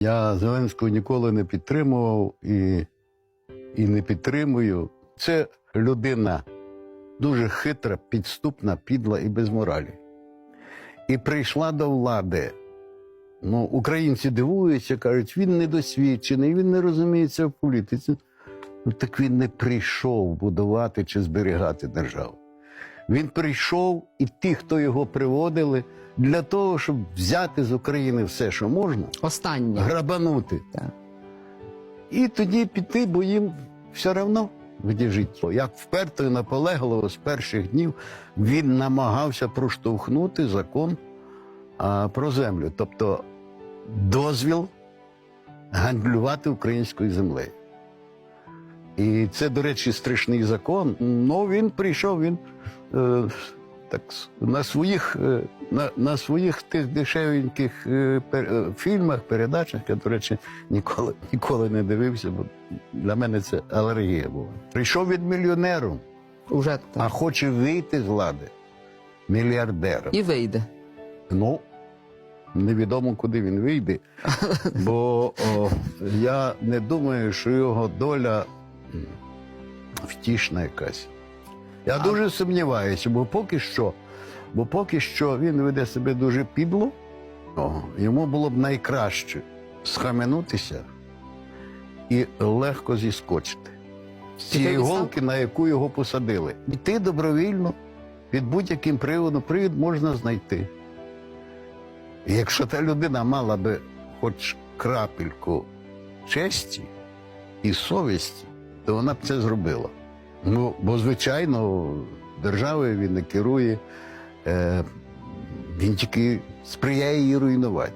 Я Зеленського ніколи не підтримував і, і не підтримую. Це людина дуже хитра, підступна, підла і без моралі. І прийшла до влади. Ну, українці дивуються, кажуть, він недосвідчений, він не розуміється в політиці. Ну так він не прийшов будувати чи зберігати державу. Він прийшов, і ті, хто його приводили, для того, щоб взяти з України все, що можна, Останнє. грабанути. Так. І тоді піти, бо їм все одно життя. Як вперто і наполегливо з перших днів він намагався проштовхнути закон а, про землю, тобто дозвіл гандлювати українською землею. І це, до речі, страшний закон. Ну він прийшов, він так на своїх, е, на, на своїх тих дешевеньких е, пер- е, фільмах, передачах, я, до речі, ніколи, ніколи не дивився, бо для мене це алергія була. Прийшов від мільйонеру, Уже а хоче вийти з влади мільярдером. І вийде. Ну, невідомо, куди він вийде. Бо о, я не думаю, що його доля втішна якась. Я А- дуже сумніваюся, бо поки що, бо поки що він веде себе дуже підло, о, йому було б найкраще схаменутися і легко зіскочити. З цієї голки, на яку його посадили. Іти добровільно під будь-яким приводом, привід можна знайти. І якщо та людина мала би хоч крапельку честі і совісті, то вона б це зробила. Ну, бо, звичайно, державою він не керує, е, він тільки сприяє її руйнувати.